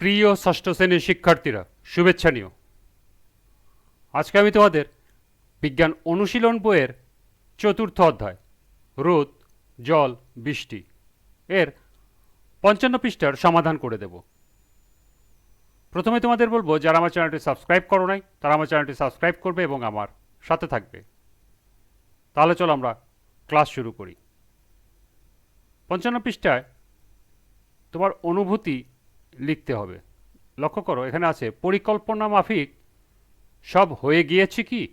প্রিয় ষষ্ঠ শ্রেণির শিক্ষার্থীরা, শুভেচ্ছা নিও। আজকে আমি তোমাদের বিজ্ঞান অনুশীলন বইয়ের চতুর্থ অধ্যায়, রোদ, জল, বৃষ্টি এর পঞ্চান্ন পৃষ্ঠার সমাধান করে দেব। প্রথমে তোমাদের বলব, যারা আমার চ্যানেলটি সাবস্ক্রাইব করো নাই, তারা আমার চ্যানেলটি সাবস্ক্রাইব করবে এবং আমার সাথে থাকবে। তাহলে চলো আমরা ক্লাস শুরু করি। পঞ্চান্ন পৃষ্ঠায় তোমার অনুভূতি লিখতে হবে। লক্ষ্য করো, এখানে আছে, পরিকল্পনা মাফিক, সব হয়ে গিয়েছে কি?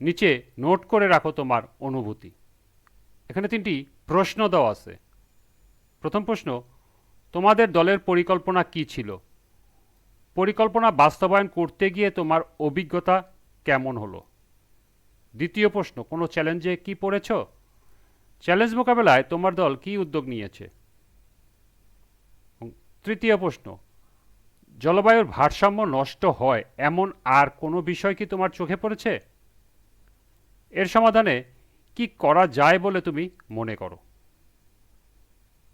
নিচে, নোট করে রাখো তোমার অনুভূতি। এখানে তিনটি প্রশ্ন দেওয়া আছে। প্রথম প্রশ্ন, তোমাদের দলের পরিকল্পনা কি ছিল? পরিকল্পনা বাস্তবায়ন করতে গিয়ে তোমার অভিজ্ঞতা কেমন হলো? দ্বিতীয় প্রশ্ন, কোনো চ্যালেঞ্জে কি পড়েছ? চ্যালেঞ্জ মোকাবেলায় তোমার দল কি উদ্যোগ নিয়েছে? তৃতীয় প্রশ্ন, জলবায়ুর ভারসাম্য নষ্ট হয় এমন আর কোনো বিষয় কি তোমার চোখে পড়েছে? এর সমাধানে কি করা যায় বলে তুমি মনে করো?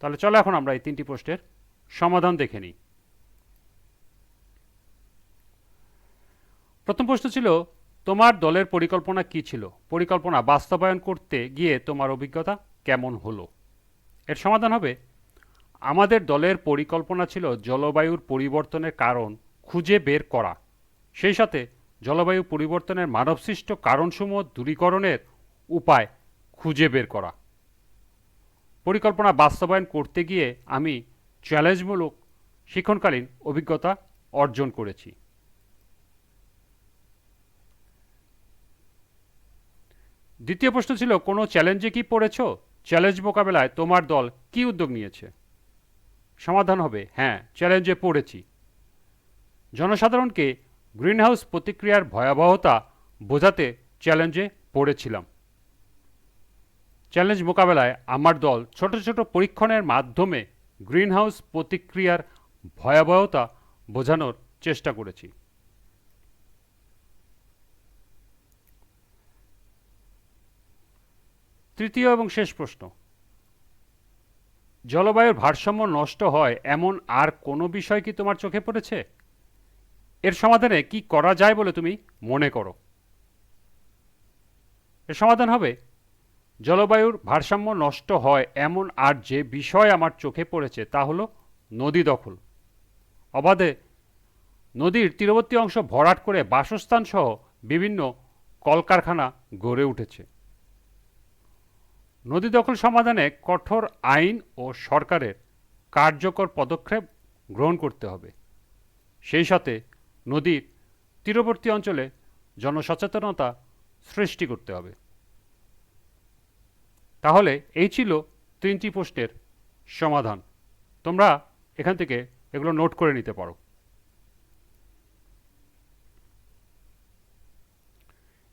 তাহলে চলো এখন আমরা এই তিনটি প্রশ্নের সমাধান দেখে নিই। প্রথম প্রশ্ন ছিল, তোমার দলের পরিকল্পনা কি ছিল? পরিকল্পনা বাস্তবায়ন করতে গিয়ে তোমার অভিজ্ঞতা কেমন হলো? এর সমাধান হবে আমাদের দলের পরিকল্পনা ছিল জলবায়ুর পরিবর্তনের কারণ খুঁজে বের করা। সেই সাথে জলবায়ু পরিবর্তনের মানবসৃষ্ট কারণসমূহ দূরীকরণের উপায় খুঁজে বের করা। পরিকল্পনা বাস্তবায়ন করতে গিয়ে আমি চ্যালেঞ্জমূলক শিক্ষণকালীন অভিজ্ঞতা অর্জন করেছি। দ্বিতীয় প্রশ্ন ছিল, কোনো চ্যালেঞ্জে কি পড়েছ? চ্যালেঞ্জ মোকাবেলায় তোমার দল কি উদ্যোগ নিয়েছে? সমাধান হবে। হ্যাঁ চ্যালেঞ্জে পড়েছি। জনসাধারণকে গ্রিনহাউস প্রতিক্রিয়ার ভয়াবহতা বোঝাতে চ্যালেঞ্জে পড়েছিলাম। চ্যালেঞ্জ মোকাবেলায় আমার দল ছোট ছোট পরীক্ষণের মাধ্যমে গ্রিনহাউস প্রতিক্রিয়ার ভয়াবহতা বোঝানোর চেষ্টা করেছি। তৃতীয় এবং শেষ প্রশ্ন। জলবায়ুর ভারসাম্য নষ্ট হয় এমন আর কোনো বিষয় কি তোমার চোখে পড়েছে? এর সমাধানে কি করা যায় বলে তুমি মনে করো? এর সমাধান হবে, জলবায়ুর ভারসাম্য নষ্ট হয় এমন আর যে বিষয় আমার চোখে পড়েছে তা হলো নদী দখল। অবাধে নদীর তীরবর্তী অংশ ভরাট করে বাসস্থানসহ বিভিন্ন কলকারখানা গড়ে উঠেছে। নদী দখল সমাধানে কঠোর আইন ও সরকারের কার্যকর পদক্ষেপ গ্রহণ করতে হবে। সেই সাথে নদীর তীরবর্তী অঞ্চলে জনসচেতনতা সৃষ্টি করতে হবে। তাহলে এই ছিল তিনটি প্রশ্নের সমাধান। তোমরা এখান থেকে এগুলো নোট করে নিতে পারো।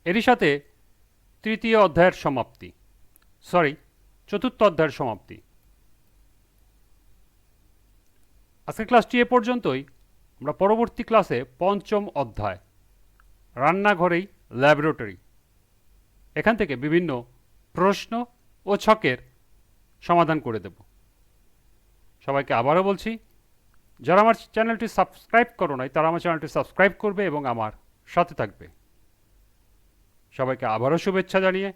এরই সাথে তৃতীয় অধ্যায়ের সমাপ্তি। সরি চতুর্থ অধ্যায়ের সমাপ্তি। আজকের ক্লাসটি এ পর্যন্তই। আমরা পরবর্তী ক্লাসে পঞ্চম অধ্যায়, রান্নাঘরেই, ল্যাবরেটরি, এখান থেকে বিভিন্ন প্রশ্ন ও ছকের সমাধান করে দেব। সবাইকে আবারও বলছি, যারা আমার চ্যানেলটি সাবস্ক্রাইব করো নাই, তারা আমার চ্যানেলটি সাবস্ক্রাইব করবে এবং আমার সাথে থাকবে। সবাইকে আবারও শুভেচ্ছা জানিয়ে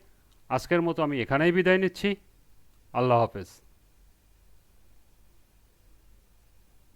আজকের মতো আমি এখানেই বিদায় নিচ্ছি। আল্লাহ হাফেজ।